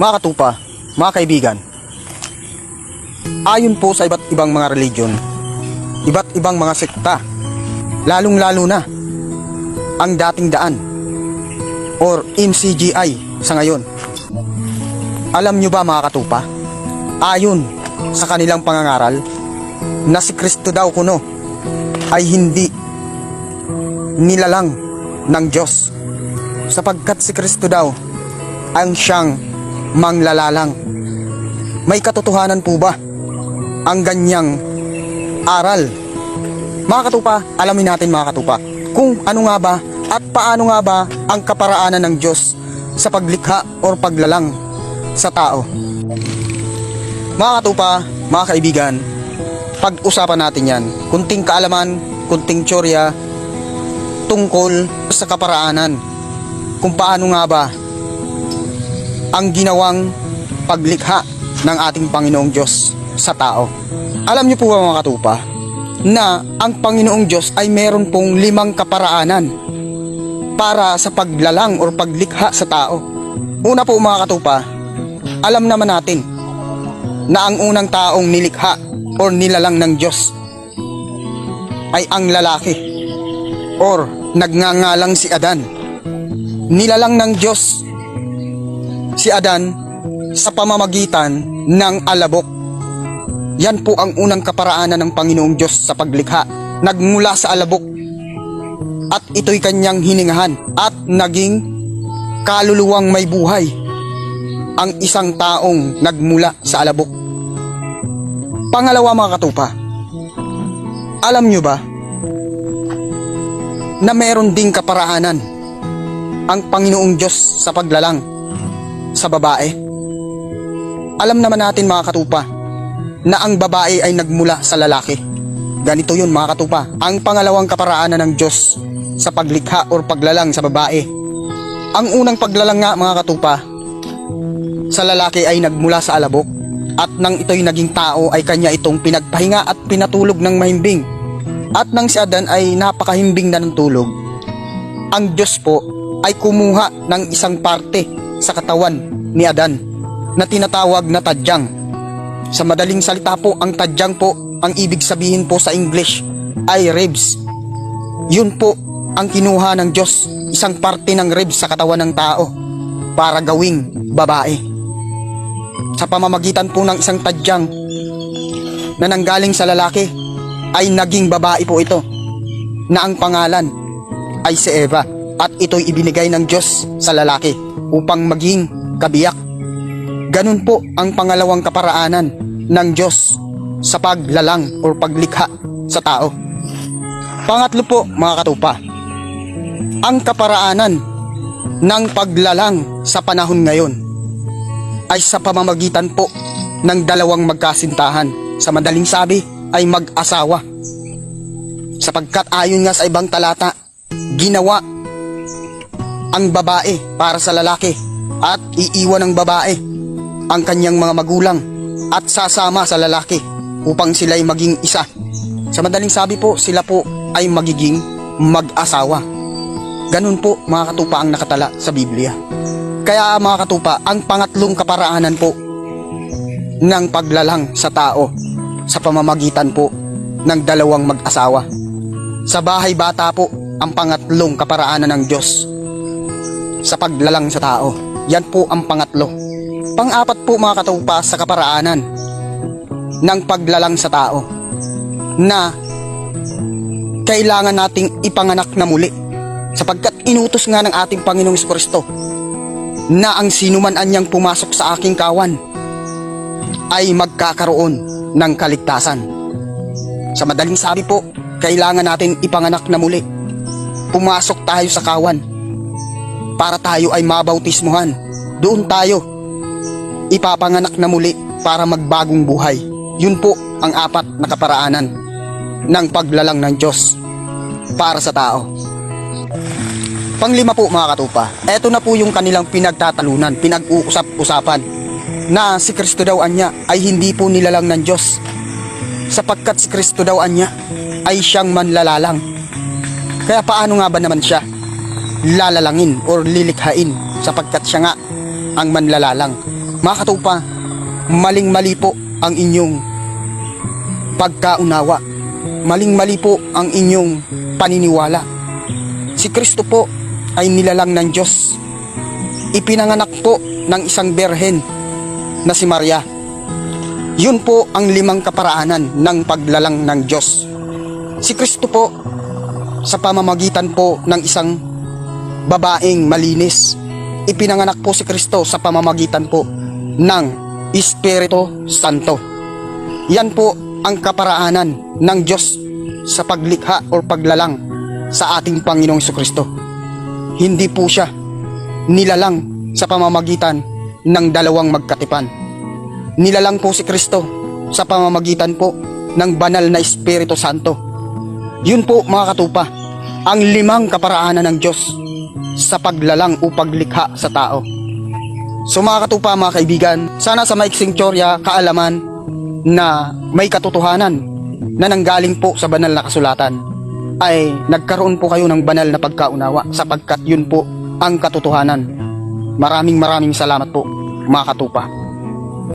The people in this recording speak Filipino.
Mga katupa, mga kaibigan, ayon po sa iba't ibang mga religion, iba't ibang mga sekta, lalong-lalo na ang dating daan or MCGI sa ngayon. Alam nyo ba mga katupa, ayon sa kanilang pangangaral, na si Kristo daw kuno ay hindi nilalang ng Diyos sapagkat si Kristo daw ang siyang manglalalang. May katotohanan po ba ang ganyang aral? Mga katupa, alamin natin mga katupa kung ano nga ba at paano nga ba ang kaparaanan ng Diyos sa paglikha or paglalang sa tao. Mga katupa, mga kaibigan, pag-usapan natin yan. Kunting kaalaman, kunting tsorya tungkol sa kaparaanan. Kung paano nga ba ang ginawang paglikha ng ating Panginoong Diyos sa tao. Alam niyo po ba mga katupa na ang Panginoong Diyos ay meron pong limang kaparaanan para sa paglalang or paglikha sa tao. Una po mga katupa, alam naman natin na ang unang taong nilikha or nilalang ng Diyos ay ang lalaki or nagngangalang si Adan. Nilalang ng Diyos si Adan sa pamamagitan ng alabok. Yan po ang unang kaparaanan ng Panginoong Diyos sa paglikha. Nagmula sa alabok at ito'y kanyang hiningahan at naging kaluluwang may buhay ang isang taong nagmula sa alabok. Pangalawa mga katupa, alam nyo ba na meron ding kaparaanan ang Panginoong Diyos sa paglalang sa babae? Alam naman natin mga katupa na ang babae ay nagmula sa lalaki. Ganito yun mga katupa. Ang pangalawang kaparaanan ng Diyos sa paglikha or paglalang sa babae. Ang unang paglalang nga mga katupa sa lalaki ay nagmula sa alabok at nang ito'y naging tao ay kanya itong pinagpahinga at pinatulog ng mahimbing. At nang si Adan ay napakahimbing na ng tulog, ang Diyos po ay kumuha ng isang parte sa katawan ni Adan na tinatawag na tadyang. Sa madaling salita po, ang tadyang po, ang ibig sabihin po sa English ay ribs. Yun po ang kinuha ng Diyos, isang parte ng ribs sa katawan ng tao para gawing babae. Sa pamamagitan po ng isang tadyang na nanggaling sa lalaki ay naging babae po ito na ang pangalan ay si Eva at ito'y ibinigay ng Diyos sa lalaki upang maging kabiyak. Ganun po ang pangalawang kaparaanan ng Diyos sa paglalang o paglikha sa tao. Pangatlo po mga katupa, ang kaparaanan ng paglalang sa panahon ngayon ay sa pamamagitan po ng dalawang magkasintahan. Sa madaling sabi ay mag-asawa. Sapagkat ayon nga sa ibang talata, ginawa ang babae para sa lalaki at iiwan ng babae ang kanyang mga magulang at sasama sa lalaki upang sila'y maging isa. Sa madaling sabi po, sila po ay magiging mag-asawa. Ganun po mga katupa ang nakatala sa Biblia. Kaya mga katupa, ang pangatlong kaparaanan po ng paglalang sa tao sa pamamagitan po ng dalawang mag-asawa. Sa bahay bata po ang pangatlong kaparaanan ng Diyos sa paglalang sa tao. Yan po ang pangatlo. Pang-apat po mga katupa sa kaparaanan ng paglalang sa tao na kailangan nating ipanganak na muli sapagkat inutos nga ng ating Panginoong Kristo na ang sinuman anyang pumasok sa aking kawan ay magkakaroon ng kaligtasan. Sa madaling sabi po, kailangan natin ipanganak na muli. Pumasok tayo sa kawan para tayo ay mabautismuhan. Doon tayo ipapanganak na muli para magbagong buhay. Yun po ang apat na kaparaanan ng paglalang ng Diyos para sa tao. Panglima po mga katupa, eto na po yung kanilang pinagtatalunan, pinag-uusap-usapan na si Kristo daw anya ay hindi po nilalang ng Diyos sapagkat si Kristo daw anya ay siyang manlalalang. Kaya paano nga ba naman siya lalalangin or lilikhain sapagkat siya nga ang manlalalang. Mga katupa, maling-mali po ang inyong pagkaunawa. Maling-mali po ang inyong paniniwala. Si Kristo po ay nilalang ng Diyos. Ipinanganak po ng isang berhen na si Maria. Yun po ang limang kaparaanan ng paglalang ng Diyos. Si Kristo po sa pamamagitan po ng isang babaeng malinis. Ipinanganak po si Kristo sa pamamagitan po ng Espiritu Santo. Yan po ang kaparaanan ng Diyos sa paglikha o paglalang sa ating Panginoong Kristo. Hindi po siya nilalang sa pamamagitan ng dalawang magkatipan. Nilalang po si Kristo sa pamamagitan po ng banal na Espiritu Santo. Yun po mga katupa, ang limang kaparaanan ng Diyos sa paglalang o paglikha sa tao. So mga katupa mga kaibigan, sana sa maiksing teorya kaalaman na may katotohanan na nanggaling po sa banal na kasulatan ay nagkaroon po kayo ng banal na pagkaunawa sapagkat yun po ang katotohanan. Maraming maraming salamat po mga katupa.